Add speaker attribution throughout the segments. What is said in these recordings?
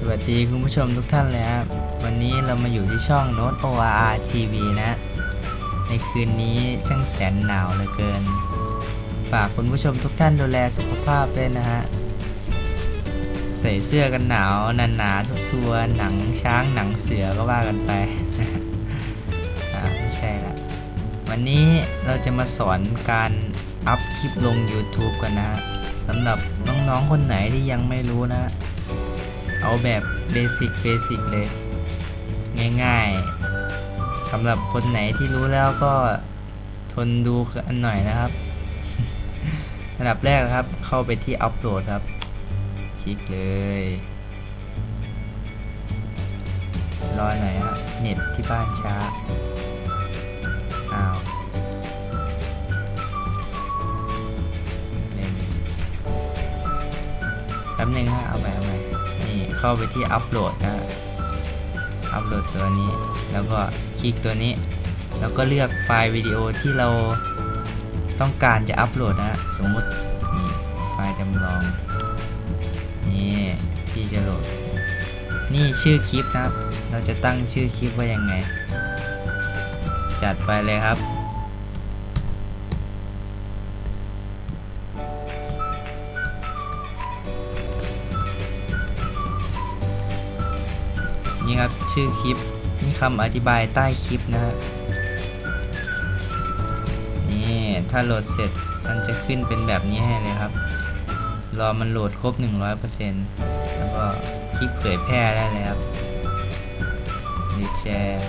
Speaker 1: สวัสดีคุณผู้ชมทุกท่านเลยครับวันนี้เรามาอยู่ที่ช่อง Note ORR TV นะ ในคืนนี้ช่างแสนหนาวเหลือเกิน ฝากคุณผู้ชมทุกท่านดูแลสุขภาพด้วยนะฮะ ใส่เสื้อกันหนาวหนาๆสักตัวหนังช้างหนังเสือก็ว่ากันไปอ่าไม่ใช่ละวันนี้เราจะมาสอนการอัพคลิปลง YouTube กันนะฮะสำหรับน้องๆคนไหนที่ยังไม่รู้นะ เอาแบบเบสิกเบสิกเลย ง่ายๆสำหรับคนไหนที่รู้แล้วก็ทนดูกันหน่อยนะครับระดับแรกนะครับ เข้าไปที่อัปโหลดครับ คลิกเลย รอหน่อยฮะเน็ตที่บ้านช้า อ้าวแป๊บนึงฮะเอาไปเอาไปนี่ เข้าไปที่อัปโหลดนะอัปโหลดตัวนี้ แล้วก็คลิกตัวนี้ แล้วก็เลือกไฟล์วิดีโอที่เราต้องการจะอัปโหลดนะสมมุตินี่ไฟล์จำลองนี่พี่จะโหลด นี่ชื่อคลิปนะครับ เราจะตั้งชื่อคลิปว่ายังไง จัดไปเลยครับ นี่ครับ ชื่อคลิปนี่คำอธิบายใต้คลิปนะฮะนี่ถ้าโหลดเสร็จมันจะขึ้นเป็นแบบนี้ให้เลยครับ รอมันโหลดครบ 100%แล้วก็คลิกเผยแพร่ได้เลยครับหรือแชร์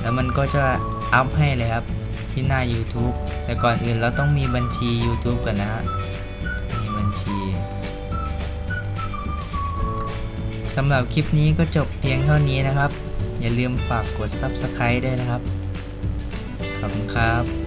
Speaker 1: แล้วมันก็จะอัพให้เลยครับที่หน้า YouTube แต่ก่อนอื่นเราต้องมีบัญชี YouTube กันนะฮะมีบัญชี สำหรับคลิปนี้ก็จบเพียงเท่านี้นะครับ อย่าลืมฝากกด Subscribe ด้วยนะครับ ขอบคุณครับ